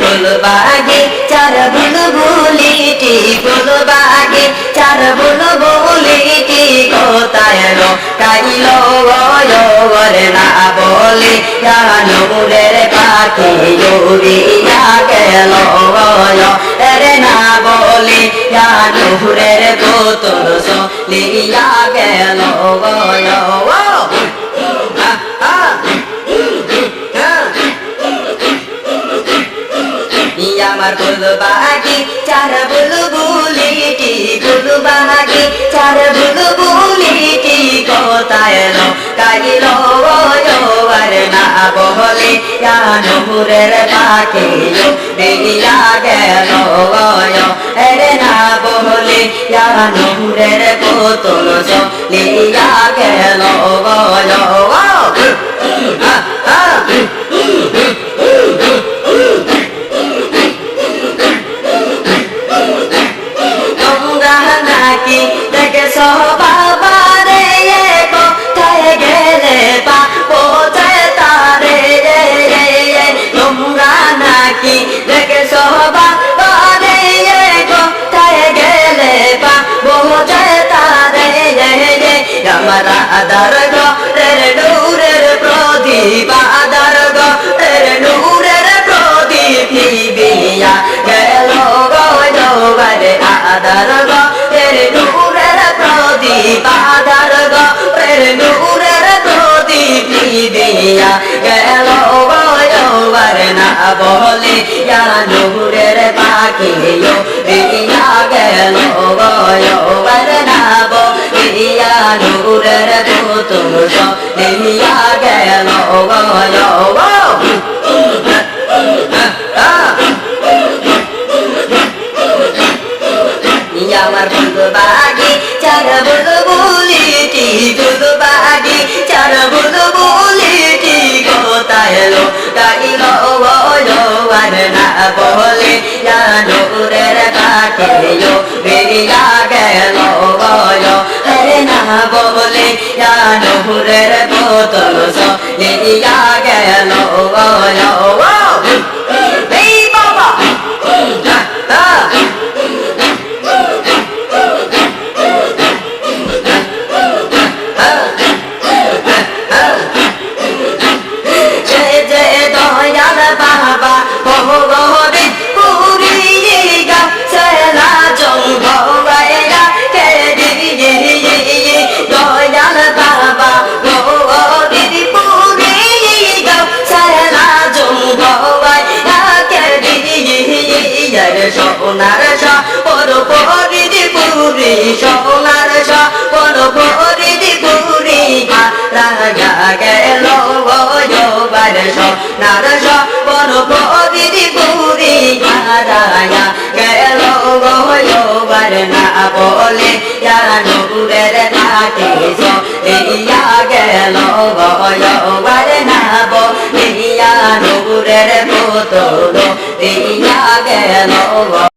ফুল বাগে, চার বুল বুলিটি ফুল বাগে, চার বুল বুলিটি কোথায় কাইলো গরে না বলে জানুরের পাখি উড়িয়া গেল রে না বলে জানুরের বোতল লিয়া আমার ফুল বাগি, চার বুল বুলিটি ফুল বাগি, চার বুল বুলিটি এলো? কাইলো আর না বলে জানুরের পাখি দিয়া গেল এরে না বলে জানুরের বোতল লিয়া গেল তারে? আমার আদার ঘরের নূরের প্রদীপ, আদার ঘরের নূরের প্রদীপ নিবিয়া গেল গরে আদার ঘরের নূরের প্রদীপ আদার ঘরের নূরের প্রদীপ নিবিয়া গেল গরে না বলে নূরের পাখি দিয়া গেল গরে না বলিয়া নূরের বোতল দিয়া গেল আমার ফুল বাগি চার বুল বুলিটি ফুল বাগি চার বুল বুলিটি কোথায় এলো গাইল আর না বলে জানুরের কাঠে বেরিয়া গেল আরে না বলে জানুরের বোতল লিয়া সোনার সপর পরি পুরী সোনার সপর পরি পুরী রাজা গেল বার সোনার সপর পরি পুরী রাজা গেল বার না বলে জানুরের কাটে ইয়া গেল বার না বলে জানুরের বোতল ইয়া গেল